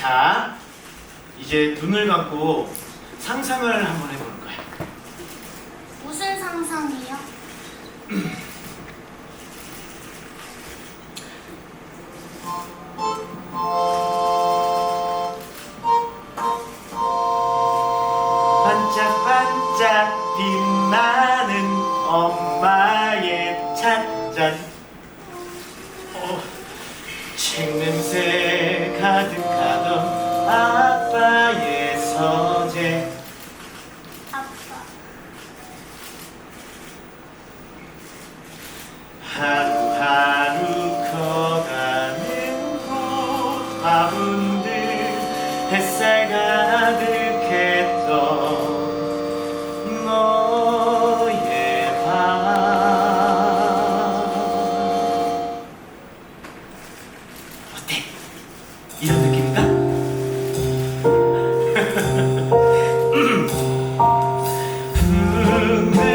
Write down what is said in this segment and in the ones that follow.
자, 이제 눈을 감고 상상을 한번 해보는 거야. 무슨 상상이요? 반짝반짝 빛나는 엄마의 찻잔 어, 책 냄새 아빠의 서재 아빠. 하루하루 커가는 곳 화분들 햇살 가득했던 너의 방 어때? 이런 느낌 the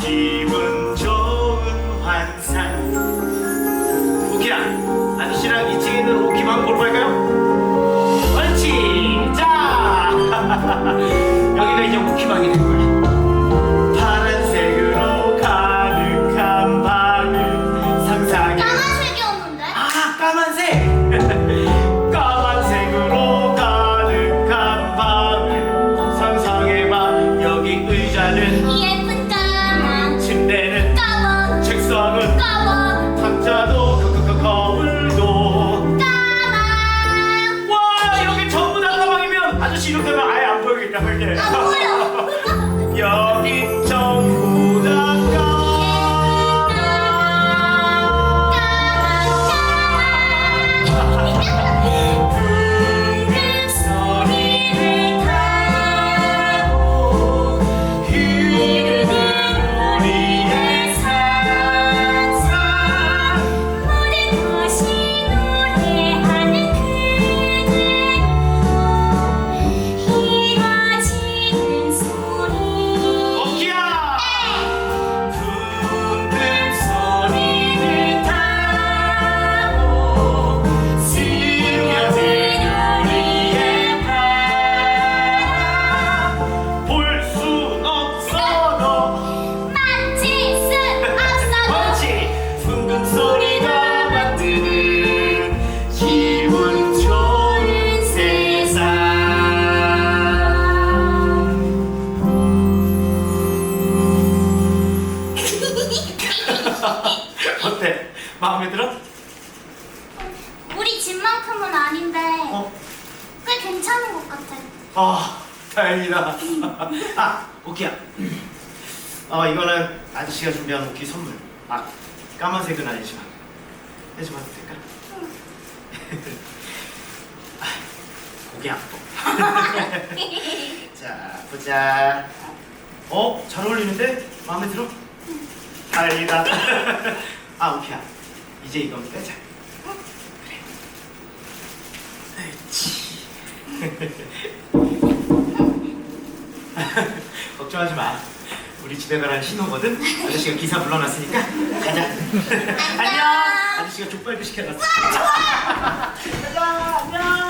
기분 좋은 환상. 오키야 아저씨랑 2층에 있는 오키만 보러 え! 마음에 들어? 우리 집만큼은 아닌데 어? 꽤 괜찮은 것 같아 아 다행이다 아 오키야 어 이거는 아저씨가 준비한 오키 선물 아 까만색은 아니지만 해줘봐도 될까? 아, 고개 아파 자 보자 어? 잘 어울리는데? 마음에 들어? 다행이다 아 오키야 이제 이거 그래 옳지 걱정하지 마. 우리 집에 가라는 신호거든. 아저씨가 기사 불러놨으니까 가자. 안녕. 아저씨가 족발도 시켜놨어. 가자. 안녕.